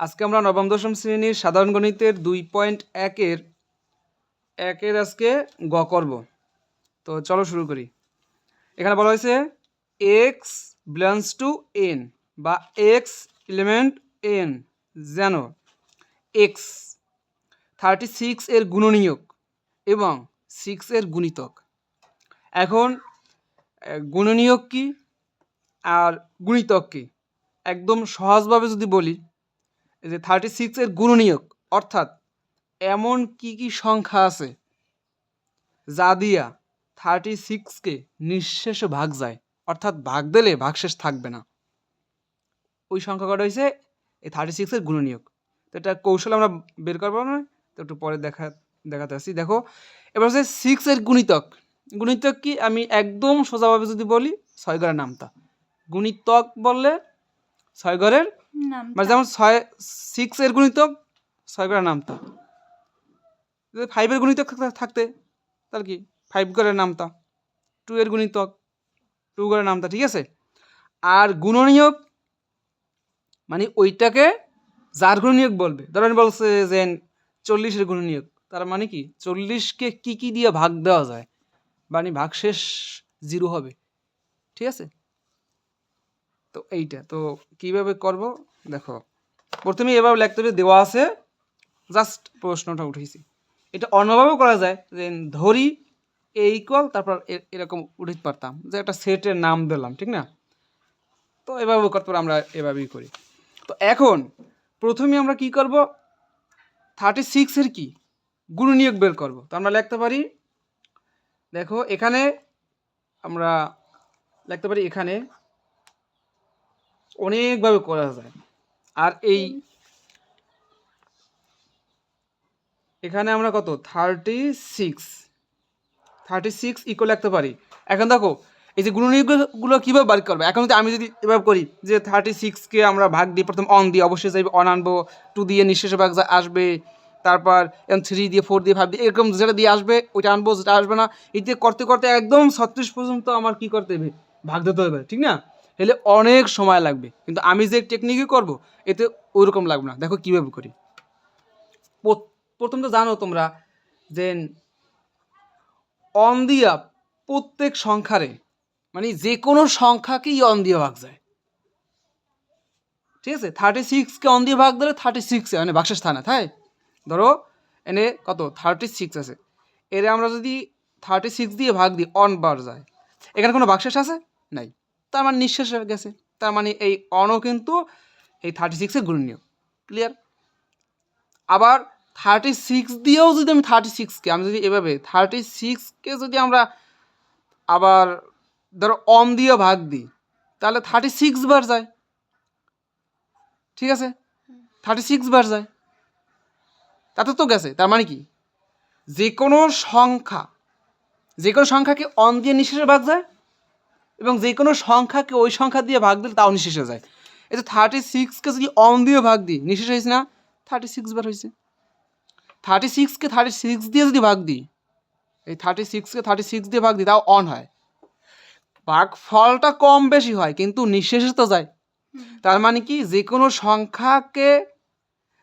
আজকে আমরা নবম, দশম শ্রেণির সাধারণ গণিতের দুই পয়েন্ট একের একের আজকে গ করব। তো চলো শুরু করি। এখানে বলা হয়েছে এক্স বিলংস টু এন বা এক্স এলিমেন্ট এন যেন এক্স থার্টি সিক্স এর গুণনীয়ক এবং সিক্স এর গুণিতক। এখন গুণনীয়ক কি আর গুণিতক কি? একদম সহজভাবে যদি বলি যে থার্টি সিক্সের গুণনীয়ক, অর্থাৎ এমন কি কি সংখ্যা আছে যা দিয়া থার্টি সিক্সকে নিঃশেষে ভাগ যায়, অর্থাৎ ভাগ দিলে ভাগশেষ থাকবে না। ওই সংখ্যা কটা হয়েছে এই থার্টি সিক্সের গুণনীয়ক। তো এটা কৌশল আমরা বের করব না তো একটু পরে দেখা, দেখাতে আসি। দেখো, এবার হচ্ছে সিক্সের গুণিতক। গুণিতক কি? আমি একদম সোজাভাবে যদি বলি, ছয় ঘরের নামতা। গুণিতক বললে ছয় ঘরের মানে যেমন ছয় সিক্স এর গুণিতক ছয় করে নামতা। যদি ফাইভের গুণিতক থাকতে- তাহলে কি? ফাইভ করে নামতা। টু এর গুণিতক টু করে নামতা, ঠিক আছে? আর গুণনীয়ক মানে ওইটাকে যার গুণনীয়ক বলবে? ধরেন বলছে যে চল্লিশের গুণনীয়ক। তার মানে কি? চল্লিশকে কি কি দিয়ে ভাগ দেওয়া যায়? মানে ভাগ শেষ জিরো হবে। ঠিক আছে? তো এইটা, তো কীভাবে করব? দেখো প্রথমে এভাবে লিখতে হবে, দেওয়া আছে জাস্ট প্রশ্নটা উঠেছি। এটা অন্যভাবেও করা যায় যে ধরি এ ইকুয়াল তারপর এরকম উঠাইতে পারতাম, যে একটা সেটের নাম দিলাম, ঠিক না? তো এভাবে করতে পারে আমরা এভাবেই করি। তো এখন, প্রথমে আমরা কি করব? থার্টি সিক্সের কি? গুণনীয়ক বের করব। তো আমরা লিখতে পারি, দেখো, এখানে আমরা লিখতে পারি, এখানে অনেকভাবে করা যায়। আর এই এখানে আমরা কত? থার্টি সিক্স থার্টি সিক্স ইকো লিখতে পারি। এখন দেখো এই যে গুণনীয়কগুলো কীভাবে বার করবে? এখন যদি আমি যদি এভাবে করি যে থার্টি সিক্সকে আমরা ভাগ দিই প্রথম অন দিয়ে অবশ্যই যাইবে অন আনব টু দিয়ে নিঃশেষে ভাগ যা- আসবে তারপর থ্রি দিয়ে ফোর দিয়ে ফাইভ দিয়ে এরকম যেটা দিয়ে আসবে ওইটা আনব যেটা আসবে না। এই দিয়ে করতে করতে একদম ছত্রিশ পর্যন্ত আমার কি করতে হবে? ভাগ দিতে হবে ঠিক না? হলে অনেক সময় লাগবে। কিন্তু আমি যে টেকনিকই করব, এতে ওইরকম লাগবে না। দেখো কীভাবে করি। প্রথম তো জানো তোমরা যে অন দিয়া প্রত্যেক সংখ্যারে মানে যে কোনো সংখ্যাকেই অন দিয়ে ভাগ যায়। ঠিক আছে? থার্টি সিক্সকে অন দিয়ে ভাগ দিলে থার্টি সিক্স মানে বাক্সের স্থানে, তাই? ধরো, এনে কত? থার্টি সিক্স আছে। এর আমরা যদি থার্টি সিক্স দিয়ে ভাগ দিই অন বার যায়। এখানে কোনো বাক্সেস আছে? নাই। তার মানে নিঃশেষ হয়ে গেছে। তার মানে এই অনও কিন্তু এই থার্টি সিক্সের গুণনীয় ক্লিয়ার আবার থার্টি সিক্স দিয়েও যদি আমি থার্টি সিক্সকে আমি যদি এভাবে থার্টি সিক্সকে যদি আমরা আবার ধরো অন দিয়ে ভাগ দিই, তাহলে থার্টি সিক্স বার যায়। ঠিক আছে? থার্টি সিক্স বার যায়। তাতে তো গেছে। তার মানে কি? যে কোনো সংখ্যা যে কোনো সংখ্যাকে অন দিয়ে নিঃশেষে ভাগ যায় এবং যে কোনো সংখ্যাকে ওই সংখ্যা দিয়ে ভাগ দিলে তাও নিঃশেষে যায়। এই যে থার্টি সিক্সকে যদি অন দিয়ে ভাগ দিই নিঃশেষ হয়েছে না? থার্টি সিক্স বার হয়েছে। থার্টি সিক্সকে থার্টি সিক্স দিয়ে যদি ভাগ দিই এই থার্টি সিক্সকে থার্টি সিক্স দিয়ে ভাগ দিই তাও অন হয়। ভাগ ফলটা কম বেশি হয় কিন্তু নিঃশেষে তো যায়। তার মানে কি? যে কোনো সংখ্যাকে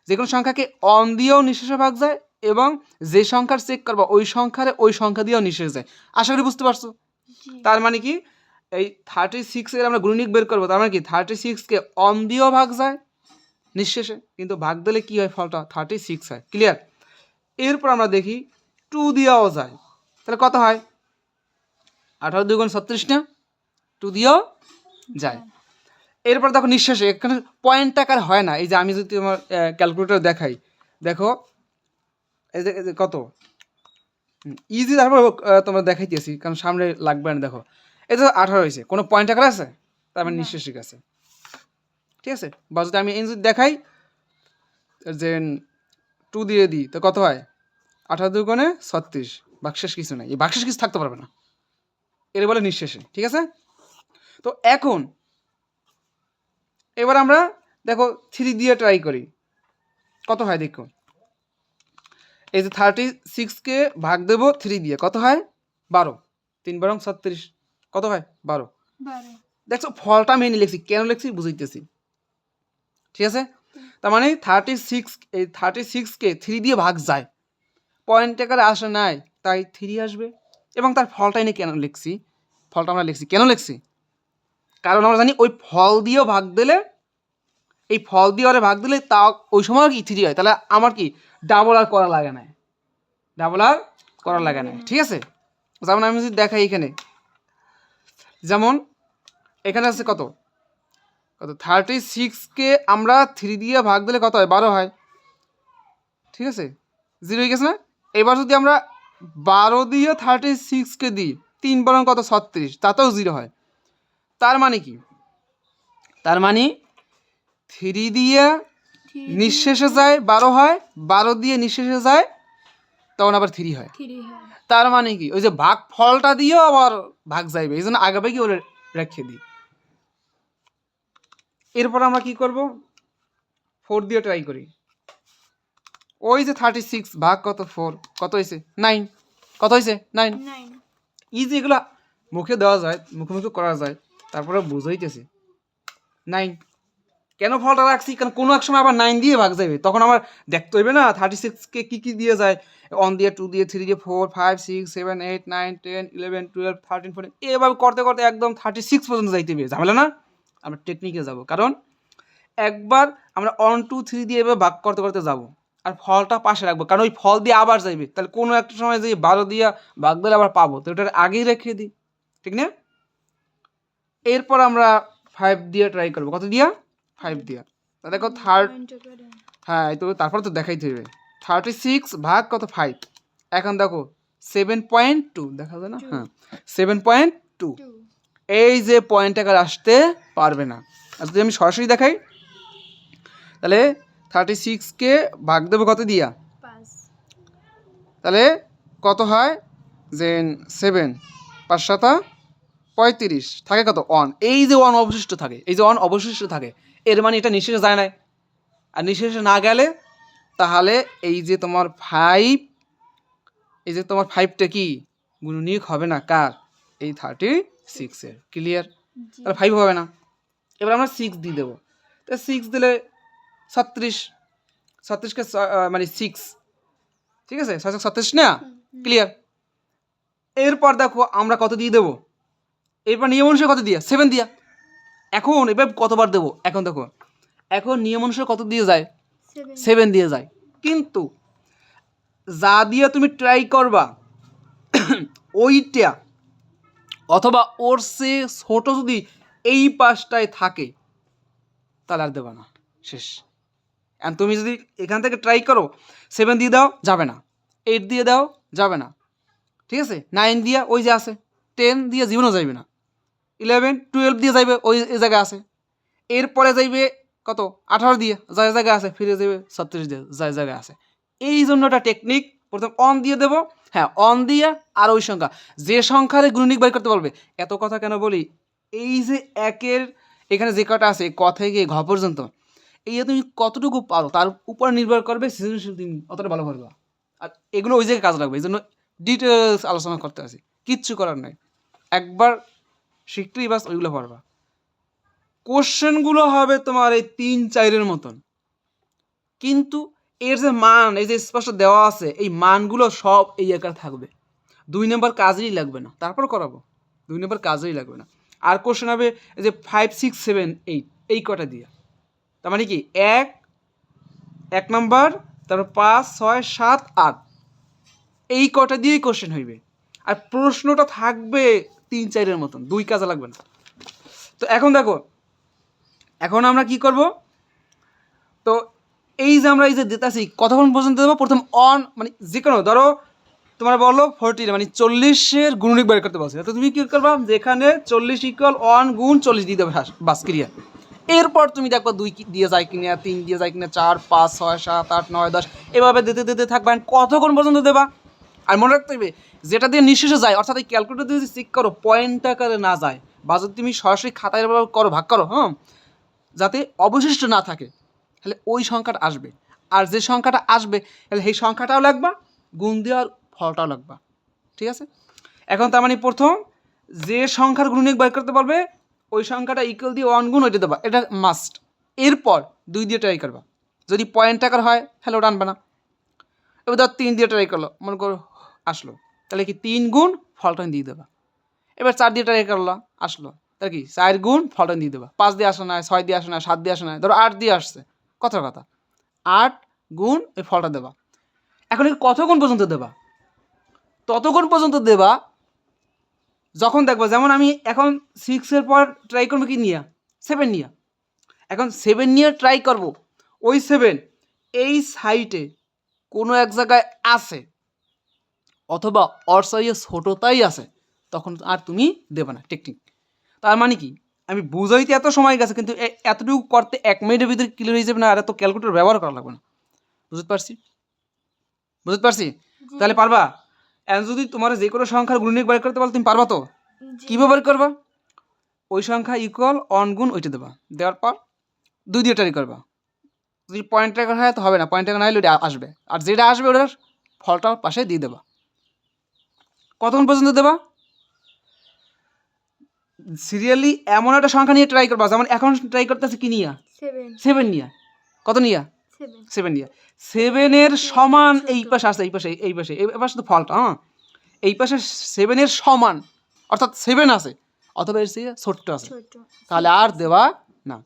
যে কোনো সংখ্যাকে অন দিয়েও নিঃশেষে ভাগ যায় এবং যে সংখ্যার চেক করব ওই সংখ্যারে ওই সংখ্যা দিয়েও নিঃশেষ যায়। আশা করি বুঝতে পারছ? তার মানে কি? এই থার্টি সিক্সের আমরা গুণিক বের করব, তার মানে কি? থার্টি সিক্সকে অন দিয়েও ভাগ যায়, নিঃশেষে। কিন্তু ভাগ দিলে কি হয় ফলটা? থার্টি সিক্স হয়। ক্লিয়ার এরপর আমরা দেখি টু দিয়েও যায়। তাহলে কত হয়? আঠারো দুগুণ ছত্রিশ না টু দিয়েও যায়। এরপর দেখো নিঃশ্বাসে এখানে পয়েন্ট টাকার হয় না। এই যে আমি যদি তোমার ক্যালকুলেটর দেখাই, দেখো, এই যে কত? ইজি তারপর তোমরা দেখাইতেছি, কারণ সামনে লাগবে না, দেখো। এই যে আঠারো হয়েছে। কোনো পয়েন্ট টাকার আছে? তার মানে না। নিঃশেষে গেছে ঠিক আছে? বা যদি আমি যদি দেখাই যে টু দিয়ে দিই তো কত হয়? আঠারো দুগুণে ছত্রিশ। বাক্সেস কিছু নাই। এই বাক্সেস কিছু থাকতে পারবে না। এর বলে নিঃশেষে। ঠিক আছে? তো এখন এবার আমরা দেখো থ্রি দিয়ে ট্রাই করি। কত হয় দেখো? এই যে থার্টি সিক্সকে ভাগ দেবো থ্রি দিয়ে। কত হয়? বারো। তিন বারং ছত্রিশ। কত হয় বারো। দেখছ ফলটা মেনে লিখছি। কেন লিখছি? বুঝাইতেছি। ঠিক আছে? তার মানে থার্টি সিক্স এই থার্টি সিক্সকে থ্রি দিয়ে ভাগ যায়। পয়েন্ট আকারে আসে নাই তাই থ্রি আসবে। এবং তার ফলটা এনে কেন লিখছি? ফলটা আমরা লিখছি। কেন লিখছি? কারণ আমরা জানি ওই ফল দিয়েও ভাগ দিলে এই ফল দিয়ে ওরা ভাগ দিলে তা ওই সময় কি থ্রি হয়। তাহলে আমার কি? ডাবল আর করা লাগে না ডাবল আর করা লাগে না ঠিক আছে? যেমন আমি যদি দেখাই এখানে যেমন এখানে আছে কত? কত? থার্টি সিক্সকে আমরা থ্রি দিয়ে ভাগ দিলে কত হয়? বারো হয়। ঠিক আছে? জিরো হয়ে গেছে না? এবার যদি আমরা বারো দিয়ে থার্টি সিক্সকে দিই তিন বরং কত? ছত্রিশ। তাতেও জিরো হয়। তার মানে কি? তার মানে থ্রি দিয়ে নিঃশেষে যায় বারো হয়। বারো দিয়ে নিঃশেষে যায় তখন আবার থ্রি হয়। তার মানে কি? ওই যে ভাগ ফলটা দিয়েও আবার ভাগ যাইবে। এই জন্য আগে ভাগে ওরে রেখে দিই। এরপর আমরা কি করব? ফোর দিয়ে ট্রাই করি। ওই যে থার্টি সিক্স ভাগ কত? ফোর কত হয়েছে নাইন কত হয়েছে নাইন ইজি এগুলা মুখে দেওয়া যায় মুখে মুখে করা যায় তারপরে বুঝাইতেছি। নাইন কেন ফলটা রাখছি? কারণ কোনো এক সময় আবার নাইন দিয়ে ভাগ যাবে? তখন আমার দেখতে হইবে না থার্টি সিক্সকে কী কী দিয়ে যায়? ওয়ান দিয়ে টু দিয়ে থ্রি দিয়ে four five six seven eight nine ten eleven twelve thirteen fourteen এভাবে করতে করতে একদম থার্টি সিক্স পর্যন্ত যাইতে হবে ঝামেলা না? আমরা টেকনিকে যাব। কারণ একবার আমরা ওয়ান টু থ্রি দিয়ে এভাবে ভাগ করতে করতে যাব আর ফলটা পাশে রাখব। কারণ ওই ফল দিয়ে আবার যাইবে। তাহলে কোনো একটা সময় যে বারো দিয়ে ভাগ দিলে আবার পাবো। তো ওটার আগেই রেখে দিই। ঠিক না? এরপর আমরা ফাইভ দিয়ে ট্রাই করব। কত দিয়া? ফাইভ দিয়া। তা দেখো থার্ড হ্যাঁ এই তো তারপর তো দেখাইতে হবে থার্টি সিক্স ভাগ কত? ফাইভ এখন দেখো সেভেন পয়েন্ট টু দেখা যায় না? হ্যাঁ সেভেন পয়েন্ট টু এই যে পয়েন্ট টাকার আসতে পারবে না। আর যদি আমি সরাসরি দেখাই তাহলে থার্টি সিক্সকে ভাগ দেবো কত দিয়া? তাহলে কত হয়? যে সেভেন পাঁচ সাতা পঁয়ত্রিশ থাকে কত? অন এই যে অন অবশিষ্ট থাকে এই যে অন অবশিষ্ট থাকে এর মানে এটা নিঃশেষে যায় নাই। আর নিঃশেষে না গেলে তাহলে এই যে তোমার ফাইভ এই যে তোমার ফাইভটা কি? গুণনীয়ক হবে না কার? এই থার্টি সিক্সের ক্লিয়ার তাহলে ফাইভ হবে না। এবার আমরা সিক্স দিয়ে দেবো। তো সিক্স দিলে ছত্রিশ ছত্রিশকে মানে সিক্স ঠিক আছে? ছয় ছত্রিশ না? ক্লিয়ার এরপর দেখো আমরা কত দিয়ে দেবো? এরপর নিয়ম অনুসারে কত দিয়া? সেভেন দিয়া। এখন এবার কতবার দেবো? এখন দেখো। এখন নিয়ম অনুসারে কত দিয়ে যায়? সেভেন দিয়ে যায়। কিন্তু যা দিয়ে তুমি ট্রাই করবা ওইটা অথবা ওর সে ছোট যদি এই পাশটায় থাকে তাহলে আর দেবা না। শেষ। আর তুমি যদি এখান থেকে ট্রাই করো সেভেন দিয়ে দাও যাবে না। এইট দিয়ে দাও যাবে না। ঠিক আছে? নাইন দিয়ে ওই যে আছে। টেন দিয়ে জীবনও যাইবে না। ইলেভেন, টুয়েলভ দিয়ে যাইবে, ওই জায়গায় আছে। এরপরে যাইবে কত? আঠারো দিয়ে, যায় জায়গায় আছে, ফিরে যাবে ছত্রিশ দিয়ে, যায় জায়গায় আছে। এই জন্য একটা টেকনিক প্রথম অন দিয়ে দেবো হ্যাঁ অন দিয়ে আর ওই সংখ্যা। যে সংখ্যারে গুণনিক বাই করতে পারবে এত কথা কেন বলি? এই যে একের, এখানে যে কটা আছে, ক থেকে ঘ পর্যন্ত, এই যে তুমি কতটুকু পারো, তার উপর নির্ভর করবে সৃজনশীল তুমি অতটা ভালো করবে। আর এগুলো ওই জায়গায় কাজ লাগবে, এই জন্য ডিটেলস আলোচনা করতে আসি, কিচ্ছু করার নাই। একবার শিখতেই বাস ওইগুলো পারবা কোশ্চেনগুলো হবে তোমার এই তিন চারের মতন। কিন্তু এর যে মান, এই যে স্পষ্ট দেওয়া আছে, এই মানগুলো সব এই একা থাকবে। দুই নম্বর কাজেই লাগবে না। তারপর করাবো। দুই নম্বর কাজেই লাগবে না। আর কোশ্চেন হবে এই যে ফাইভ সিক্স সেভেন এইট এই কটা দিয়ে। তার মানে কি? এক এক নম্বর, তারপর পাঁচ, ছয়, সাত, আট। এই কটা দিয়েই কোশ্চেন হইবে। আর প্রশ্নটা থাকবে তিন চারের মতন, দুই কাজে লাগবে না। তো এখন দেখো, এখন আমরা কি করব? তো এই যে আমরা এই যে দিতেছি, কতক্ষণ পর্যন্ত দেবো? প্রথম অন মানে যে কোনো, ধরো তোমার বলো ফোরটি মানে চল্লিশের গুণনিক বের করতে বলছে। তো তুমি কী করবা? যেখানে চল্লিশ ইকুয়াল অন গুণ চল্লিশ দিয়ে দেবে বাস ক্রিয়া এরপর তুমি দেখো দুই দিয়ে যায় কিনা, তিন দিয়ে যায় কিনা, চার, পাঁচ, ছয়, সাত, আট, নয়, দশ, এভাবে দিতে দিতে থাকবে। আর কতক্ষণ পর্যন্ত দেবা? আর মনে রাখতে হবে, যেটা দিয়ে নিঃশেষে যায়, অর্থাৎ এই ক্যালকুলেটর দিয়ে যদি চেক করো পয়েন্ট আকারে না যায়, বা যদি তুমি সরাসরি খাতায় এভাবে করো, ভাগ করো হ্যাঁ যাতে অবশিষ্ট না থাকে, তাহলে ওই সংখ্যাটা আসবে। আর যে সংখ্যাটা আসবে, তাহলে সেই সংখ্যাটাও লাগবা, গুণ দেওয়ার ফলটাও লাগবা, ঠিক আছে? এখন তার মানে প্রথম, যে সংখ্যার গুণিক বের করতে পারবে, ওই সংখ্যাটা ইকুয়াল দিয়ে ওয়ান গুণ ওইটা দেবা, এটা মাস্ট এরপর দুই দিয়ে ট্রাই করবা। যদি পয়েন্ট টাকার হয়, তাহলে ওটা আনবে না। এবার ধর তিন দিয়ে ট্রাই করল, মনে করো আসলো। তাহলে কি তিন গুণ ফলটা দিয়ে দেবা। এবার চার দিয়ে ট্রাই করল, আসলো। তাহলে কি চার গুণ ফলটা দিয়ে দেবা। পাঁচ দিয়ে আসে না ছয় দিয়ে আসে না সাত দিয়ে আসে না ধরো আট দিয়ে আসছে। কথার কথা। আট গুণ এই ফলটা দেবা। এখন কতক্ষণ পর্যন্ত দেবা? ততক্ষণ পর্যন্ত দেবা যখন দেখব, যেমন আমি এখন সিক্সের পর ট্রাই করব কি নিয়ে? সেভেন নিয়ে। এখন সেভেন নিয়ে ট্রাই করব। ওই সেভেন এই সাইটে কোনো এক জায়গায় আছে। অথবা ওর সাইজে ছোটোটাই আছে তখন আর তুমি দেবে না টেকনিক তার মানে কি? আমি বুঝাইতে এত সময় গেছে কিন্তু এ- এতটুকু করতে এক মিনিটের ভিতরে ক্লিয়ার হয়ে যাবে না আর এত ক্যালকুলেটর ব্যবহার করা লাগবে না। বুঝতে পারছি? বুঝতে পারছি? তাহলে পারবা? যদি তোমার যে কোনো সংখ্যার গুণনীয়ক বের করতে পারো তুমি পারবা তো? কীভাবে বের করবা? ওই সংখ্যা ইকুয়াল অন গুণ ওইটা দেবা। দেওয়ার পর দুই দিয়ে ট্রাই করবা। যদি পয়েন্ট ট্রাকার হয় তো হবে না। পয়েন্ট ট্রাকার না হলে ওটা আসবে। আর যেটা আসবে ওটার ফলটা পাশে দিয়ে দেবা। কতক্ষণ পর্যন্ত দেবা? সিরিয়ালি এমন একটা সংখ্যা নিয়ে ট্রাই করবা যেমন এখন ট্রাই করতেছে কি নিয়া? সেভেন নিয়া। কত নিয়া? সেভেন নিয়া। সেভেনের সমান এই পাশে আসছে এই পাশে এই পাশে এই পাশে তো ফলটা হ্যাঁ? এই পাশে সেভেনের সমান অর্থাৎ সেভেন আছে অথবা এর চেয়ে ছোট্ট আছে। তাহলে আর দেওয়া না।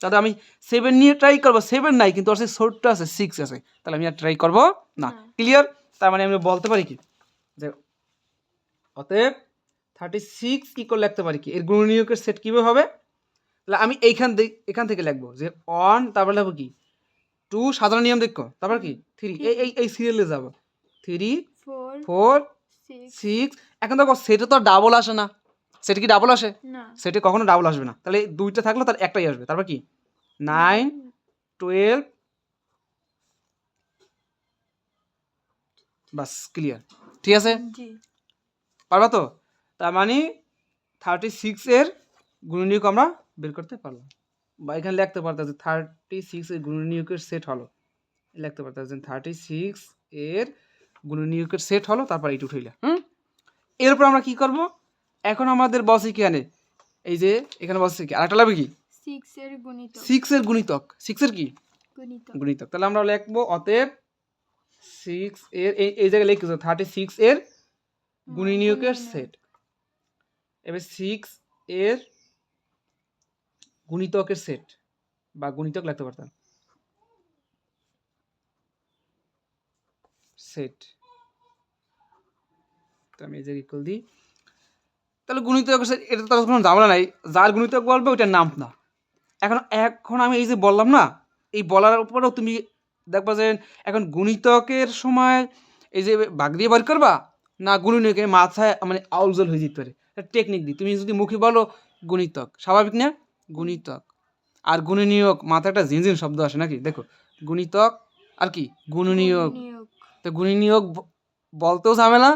তাহলে আমি সেভেন নিয়ে ট্রাই করব সেভেন নাই কিন্তু ওর সে ছোট্ট আছে সিক্স আছে তাহলে আমি আর ট্রাই করব না। ক্লিয়ার তার মানে আমি বলতে পারি কি? অতএব থার্টি সিক্স কী করে লিখতে পারি কি? এর গুণনীয়কের সেট কীভাবে হবে? তাহলে আমি এইখান থেকে এখান থেকে লিখব যে অন তারপর লিখব কি? টু সাধারণ নিয়ম দেখো। তারপর কি? থ্রি এই এই এই সিরিয়ালে যাব। থ্রি ফোর সিক্স এখন দেখো সেটা তো ডাবল আসে না। সেটা কি ডাবল আসে? না। সেটে কখনো ডাবল আসবে না। তাহলে দুইটা থাকল তার একটাই আসবে। তারপর কি? নাইন টুয়েলভ বাস ক্লিয়ার ঠিক আছে? পারবা তো? তার মানে থার্টি সিক্স এর গুণনীয়ক আমরা বের করতে পারলাম। বা এখানে লিখতে পারতাম যে থার্টি সিক্সের গুণনীয়কের সেট হলো। লিখতে পারতাম যে থার্টি সিক্স এর গুণনীয়কের সেট হলো তারপর এইটু উঠাইলা হুম? এরপর আমরা কি করব? এখন আমাদের বসে কি আনে? এই যে এখানে বসে কি? আরেকটা লাগবে কি? সিক্স এর গুণিত সিক্সের গুণিতক। সিক্সের কি? গুণিত গুণিতক। তাহলে আমরা লিখব অতএব সিক্স এর এই জায়গায় লিখতে থার্টি সিক্স এর গুণনীয়কের সেট এবার সিক্স এর গুণিতকের সেট বা গুণিতক লাগতে পারতাম। সেট তো আমি এই জায়গায় ইকুয়াল দিই। তাহলে গুণিতকের সেট এটা তো কোনো ঝামেলা নাই। যার গুণিতক বলবে ওইটার নাম না। এখন এখন আমি এই যে বললাম না এই বলার উপরেও তুমি দেখবা যে এখন গুণিতকের সময় এই যে বাঘ দিয়ে বার করবা না গুণনীয়কে মাথায় মানে আউলজল হয়ে যেতে পারে। টেকনিক দিই তুমি যদি মুখে বলো গুণিতক স্বাভাবিক না? গুণিতক। আর গুণনীয়ক মাথায় একটা ঝিনঝিন শব্দ আসে নাকি? দেখো গুণিতক আর কি? গুণনীয়ক। তো গুণনীয়ক বলতেও ঝামেলা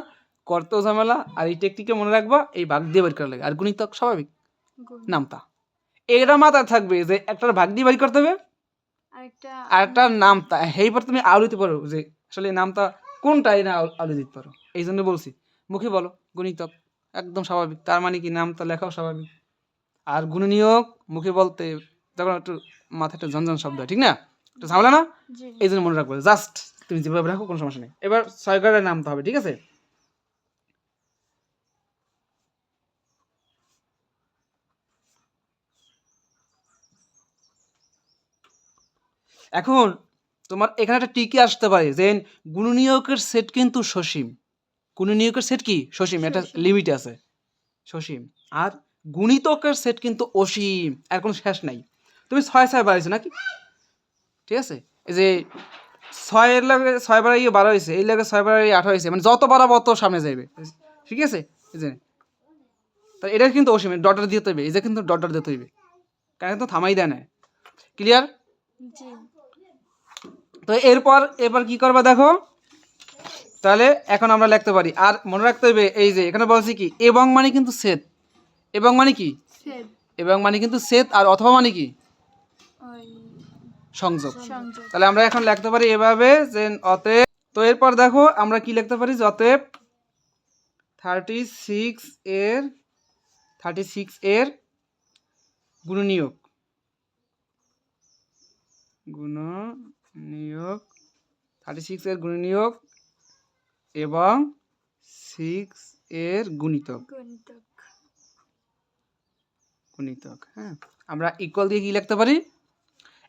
করতেও ঝামেলা আর এই টেকনিকে মনে রাখবা এই ভাগ দিয়ে বের করা লাগে। আর গুণিতক স্বাভাবিক। নামতা। এটা মাথায় থাকবে যে একটার ভাগ দিয়ে বের করতে হবে আর একটা নামতা। এইবার তুমি আলু দিতে পারো যে আসলে এই নামটা কোনটা এই না আলু- দিতে পারো? এই জন্য বলছি মুখে বলো গণিতক একদম স্বাভাবিক। তার মানে কি? নামটা লেখাও স্বাভাবিক। আর গুণনীয়ক মুখে বলতে তখন একটু মাথায় একটা ঝনঝন শব্দ ঠিক না? একটু ঝামেলা না? এই জন্য মনে রাখব জাস্ট তুমি যেভাবে রাখো কোনো সমস্যা নেই। এবার ছয় ঘরের নামতে হবে ঠিক আছে? এখন তোমার এখানে একটা টিকে আসতে পারে যে গুণনীয়কের সেট কিন্তু সসীম। গুণনীয়কের সেট কি? সসীম একটা। লিমিট আছে। সসীম। আর গুণিতকের সেট কিন্তু অসীম আর কোনো শেষ নাই। তুমি ছয় ছয় বাড়াইছো নাকি? ঠিক আছে? এই যে ছয়ের লাগে ছয় বাড়াইয়ে বারো হয়েছে এই লাগে ছয় বাড়াইয়ে আঠারো হয়েছে মানে যত বাড়াবো অত সামনে যাইবে। ঠিক আছে? এই যে। তা এটা কিন্তু অসীম ডটার দিতে হইবে এই যে কিন্তু ডটার দিতে হইবে। কারণ তো থামাই দেয় না। ক্লিয়ার তো এরপর এবার কি করবা দেখো? তাহলে এখন আমরা লিখতে পারি। আর মনে রাখতে হবে এই যে এখানে বলছি কি এবং মানে কিন্তু সেট এবং মানে কি? সেট এবং মানে কিন্তু সেট আর অথবা মানে কি? সংযোগ। তাহলে আমরা এখন লিখতে পারি এভাবে যে অতএব তো এরপর দেখো আমরা কি লিখতে পারি? অতএব থার্টি সিক্স এর থার্টি সিক্স এর গুণনীয়ক। গুণ নিয়োগ থার্টি সিক্স এর গুণনীয়ক এবং সিক্স এর গুণিতক। গণিতক। হ্যাঁ। আমরা ইকুয়াল দিয়ে কি লিখতে পারি?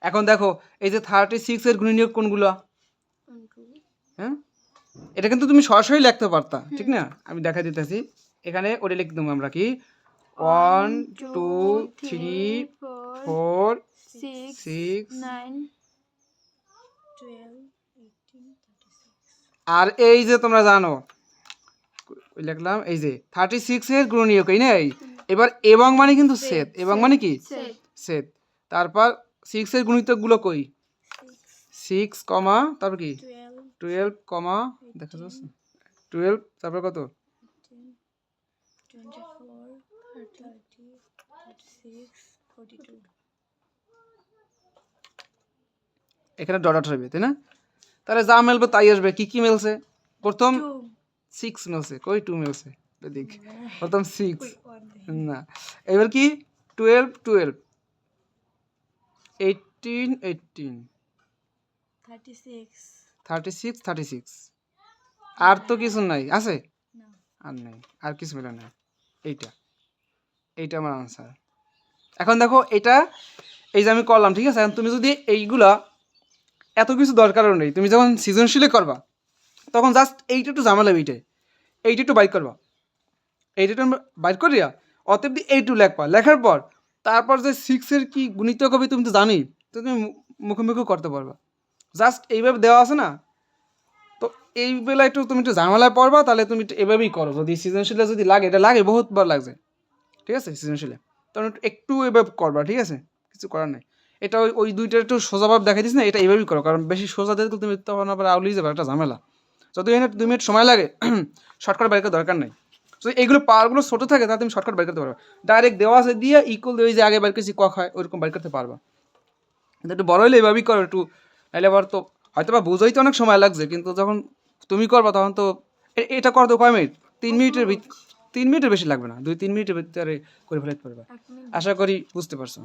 এখন দেখো এই যে থার্টি সিক্স এর গুণনীয়ক কোনগুলো? হ্যাঁ? এটা কিন্তু তুমি সরাসরি লিখতে পারতা ঠিক না? আমি দেখা দিতেছি। এখানে ওটা লিখে দেবো আমরা কি? One two three four six nine আর এই যে তোমরা জানো লিখলাম এই যে থার্টি সিক্স এর গুণনীয়ক এই না এই এবার এবং মানে কিন্তু সেট এবং মানে কি? Set set. তারপর সিক্স এর গুণিতকগুলো কই? সিক্স কমা তারপর কি? টুয়েলভ কমা দেখা যাচ্ছে। টুয়েলভ তারপর কত? এখানে ডট হবে তাই না? তাহলে যা মেলবে তাই আসবে। কি কি মেলছে? প্রথম সিক্স মেলছে। কই টু মেলছে? এটা দেখ প্রথম সিক্স না। এবার কি? Twelve twelve eighteen eighteen thirty six thirty six আর তো কিছু নাই। আছে? আর নাই। আর কিছু মেলে না। এইটা। এইটা আমার আনসার এখন দেখো এটা এই যে আমি করলাম ঠিক আছে? এখন তুমি যদি এইগুলা এত কিছু দরকারও নেই। তুমি যখন সৃজনশীলে করবা, তখন জাস্ট এইটা একটু জামালা এইটাই এইটা একটু বাইক করবা। এইটা একটু বাইর করিয়া অতএব এইটু লেখবা। লেখার পর, তারপর যে সিক্সের কি গুণিত কবি তুমি তো জানি তো তুমি মু- মুখে মুখে করতে পারবা। জাস্ট এইভাবে দেওয়া আছে না? তো এই বেলা একটু তুমি একটু ঝামেলায় পড়বা, তাহলে তুমি এভাবেই করো। যদি সৃজনশীলে যদি লাগে, এটা লাগে বহুতবার লাগছে। ঠিক আছে? সৃজনশীলে। তখন একটু এভাবে করবা, ঠিক আছে? কিছু করার নাই। এটা ওই দুইটা একটু সোজাভাব দেখাই দিস না এটা এইভাবেই করো কারণ বেশি সোজা দেখলে তুমি তখন আবার আউলিয়ে যাবে একটা ঝামেলা। যদি এখানে দুই মিনিট সময় লাগে শর্টকাট বাইর করার দরকার নেই। যদি এইগুলো পাওয়ারগুলো ছোটো থাকে তাহলে তুমি শর্টকাট বাইর করতে পারবে। ডাইরেক্ট দেওয়া আছে দিয়ে ইকুয়াল ওই যে আগে বাইর করেছি ক হয় ওইরকম বাইর করতে পারবা। কিন্তু একটু বড় হলে এভাবেই করো একটু নাহলে আবার তো হয়তো বা বুঝাইতে অনেক সময় লাগছে কিন্তু যখন তুমি করবা তখন তো এটা করতে কয় মিনিট? তিন মিনিটের তিন মিনিটের বেশি লাগবে না দুই তিন মিনিটের ভিতরে করে ফেলাতে পারবে। আশা করি বুঝতে পারছ।